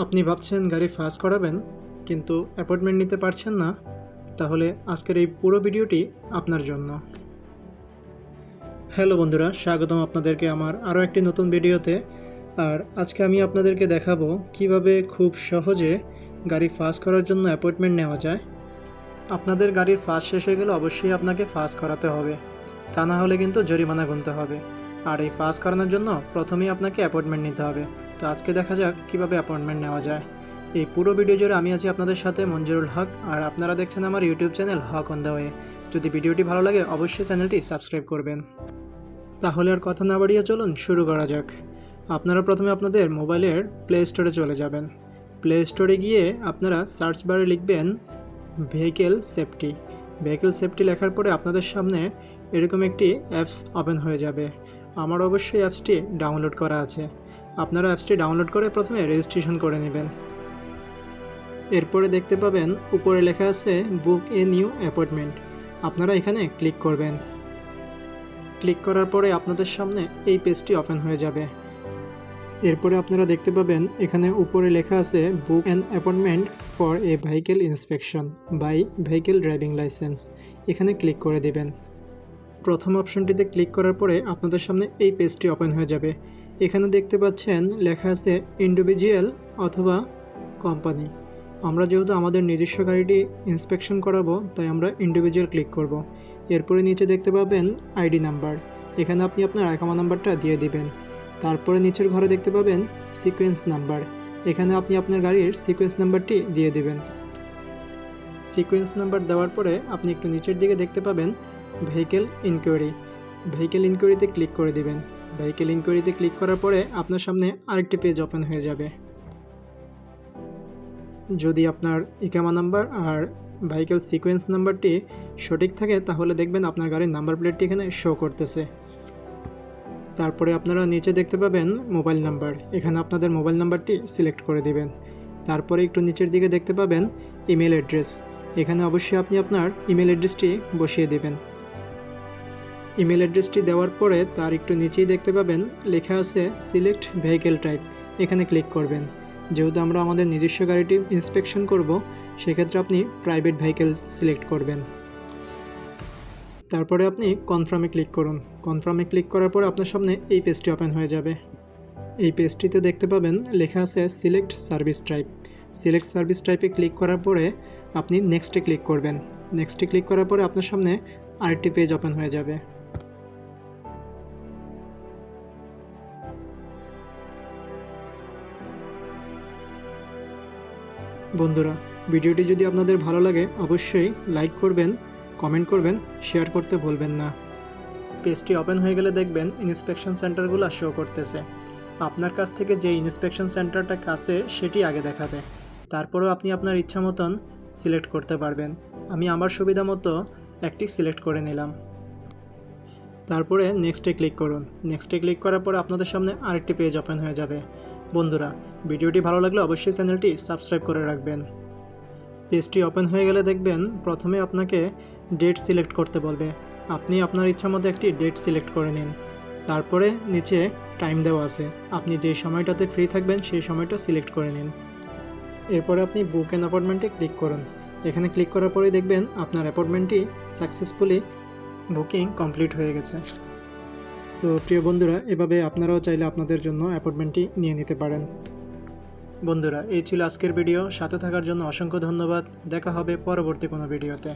আপনি ভাবছেন গাড়ি ফাস্ট করাবেন, কিন্তু অ্যাপয়েন্টমেন্ট নিতে পারছেন না, তাহলে আজকের এই পুরো ভিডিওটি আপনার জন্য। হ্যালো বন্ধুরা, স্বাগতম আপনাদেরকে আমার আরও একটি নতুন ভিডিওতে। আর আজকে আমি আপনাদেরকে দেখাবো কীভাবে খুব সহজে গাড়ি ফাস্ট করার জন্য অ্যাপয়েন্টমেন্ট নেওয়া যায়। আপনাদের গাড়ির ফাস্ট শেষ হয়ে গেলে অবশ্যই আপনাকে ফাস্ট করাতে হবে, তা না হলে কিন্তু জরিমানা গুনতে হবে। আর এই ফাস্ট করানোর জন্য প্রথমেই আপনাকে অ্যাপয়েন্টমেন্ট নিতে হবে। তো আজকে দেখা যাক কীভাবে অ্যাপয়েন্টমেন্ট নেওয়া যায়। এই পুরো ভিডিও জুড়ে আমি আছি আপনাদের সাথে মঞ্জুরুল হক, আর আপনারা দেখছেন আমার YouTube channel Haque on the way. যদি ভিডিওটি ভালো লাগে, অবশ্যই চ্যানেলটি সাবস্ক্রাইব করবেন। তাহলে আর কথা না বাড়িয়ে চলুন শুরু করা যাক। আপনারা প্রথমে আপনাদের মোবাইলের প্লে স্টোরে চলে যাবেন। প্লে স্টোরে গিয়ে আপনারা সার্চ বারে লিখবেন ভেহিকেল সেফটি ভেহিকেল সেফটি লেখার পরে আপনাদের সামনে এরকম একটি অ্যাপস ওপেন হয়ে যাবে। আমার অবশ্যই অ্যাপসটি ডাউনলোড করা আছে। আপনারা অ্যাপসটি ডাউনলোড করে প্রথমে রেজিস্ট্রেশন করে নেবেন। এরপরে দেখতে পাবেন, উপরে লেখা আছে, বুক এ নিউ অ্যাপয়েন্টমেন্ট। আপনারা এখানে ক্লিক করবেন। ক্লিক করার পরে আপনাদের সামনে এই পেজটি ওপেন হয়ে যাবে। এরপরে আপনারা দেখতে পাবেন, এখানে উপরে লেখা আছে, book an appointment for a vehicle inspection by vehicle driving licence. এখানে ক্লিক করে দেবেন। প্রথম অপশনটিতে ক্লিক করার পরে আপনাদের সামনে এই পেজটি ওপেন হয়ে যাবে। এখানে দেখতে পাচ্ছেন লেখা আছে ইন্ডিভিজুয়াল অথবা কোম্পানি। আমরা যেহেতু আমাদের নিজস্ব গাড়িটি ইন্সপেকশন করাবো, তাই আমরা ইন্ডিভিজুয়াল ক্লিক করব। এরপরে নিচে দেখতে পাবেন আইডি নাম্বার। এখানে আপনি আপনার আইকামা নাম্বারটা দিয়ে দিবেন। তারপরে নিচের ঘরে দেখতে পাবেন সিকোয়েন্স নাম্বার। এখানে আপনি আপনার গাড়ির সিকোয়েন্স নাম্বারটি দিয়ে দিবেন। সিকোয়েন্স নাম্বার দেওয়ার পরে আপনি একটু নিচের দিকে দেখতে পাবেন ভেহিকেল ইনকোয়ারি ভেহিকেল ইনকোয়ারিতে ক্লিক করে দিবেন। ভেহিকেল ইনকোয়ারিতে ক্লিক করার পরে আপনার সামনে আরেকটি পেজ ওপেন হয়ে যাবে। যদি আপনার ইকামা নাম্বার আর ভেহিকেল সিকোয়েন্স নাম্বারটি সঠিক থাকে, তাহলে দেখবেন আপনার গাড়ির নাম্বার প্লেটটি এখানে শো করতেছে। তারপরে আপনারা নিচে দেখতে পাবেন মোবাইল নাম্বার। এখানে আপনাদের মোবাইল নাম্বারটি সিলেক্ট করে দিবেন। তারপরে একটু নিচের দিকে দেখতে পাবেন ইমেল অ্যাড্রেস এখানে অবশ্যই আপনি আপনার ইমেল অ্যাড্রেসটি বসিয়ে দেবেন। ইমেল অ্যাড্রেসটি দেওয়ার পরে তার একটু নিচেই দেখতে পাবেন, লেখা আছে সিলেক্ট ভেহিকেল টাইপ। এখানে ক্লিক করবেন। যেহেতু আমরা আমাদের নিজস্ব গাড়িটি ইন্সপেকশন করব, সেক্ষেত্রে আপনি প্রাইভেট ভেহিকেল সিলেক্ট করবেন। তারপরে আপনি কনফার্মে ক্লিক করুন। কনফার্মে ক্লিক করার পর আপনার সামনে এই পেজটি ওপেন হয়ে যাবে। এই পেজটিতে দেখতে পাবেন, লেখা আছে select service type. Select service টাইপে ক্লিক করার পরে আপনি নেক্সটে ক্লিক করবেন। নেক্সটে ক্লিক করার পরে আপনার সামনে আরেকটি পেজ ওপেন হয়ে যাবে। বন্ধুরা, ভিডিওটি যদি আপনাদের ভালো লাগে, অবশ্যই লাইক করবেন কমেন্ট করবেন শেয়ার করতে ভুলবেন না। পেজটি ওপেন হয়ে গেলে দেখবেন ইন্সপেকশন সেন্টারগুলো শো করতেছে। আপনার কাছ থেকে যে ইন্সপেকশন সেন্টারটা কাছে, সেটি আগে দেখাবে। তারপরেও আপনি আপনার ইচ্ছা মতন সিলেক্ট করতে পারবেন। আমি আমার সুবিধা মতো একটি সিলেক্ট করে নিলাম। তারপরে নেক্সটে ক্লিক করুন। নেক্সটে ক্লিক করার পর আপনাদের সামনে আরেকটি পেজ ওপেন হয়ে যাবে। বন্ধুরা, ভিডিওটি ভালো লাগলে অবশ্যই চ্যানেলটি সাবস্ক্রাইব করে রাখবেন। পেজটি ওপেন হয়ে গেলে দেখবেন প্রথমে আপনাকে ডেট সিলেক্ট করতে বলবে। আপনি আপনার ইচ্ছা মতো একটি ডেট সিলেক্ট করে নিন। তারপরে নিচে টাইম দেওয়া আছে। আপনি যে সময়টাতে ফ্রি থাকবেন সেই সময়টা সিলেক্ট করে নিন। এরপরে আপনি বুক অ্যান অ্যাপয়েন্টমেন্টে ক্লিক করুন। এখানে ক্লিক করার পরেই দেখবেন আপনার অ্যাপয়েন্টমেন্টটি সাকসেসফুলি বুকিং কমপ্লিট হয়ে গেছে। তো প্রিয় বন্ধুরা, এভাবে আপনারাও চাইলে আপনাদের জন্য অ্যাপয়েন্টমেন্টটি নিয়ে নিতে পারেন। বন্ধুরা, এই ছিল আজকের ভিডিও সাথে থাকার জন্য অসংখ্য ধন্যবাদ। দেখা হবে পরবর্তী কোনো ভিডিওতে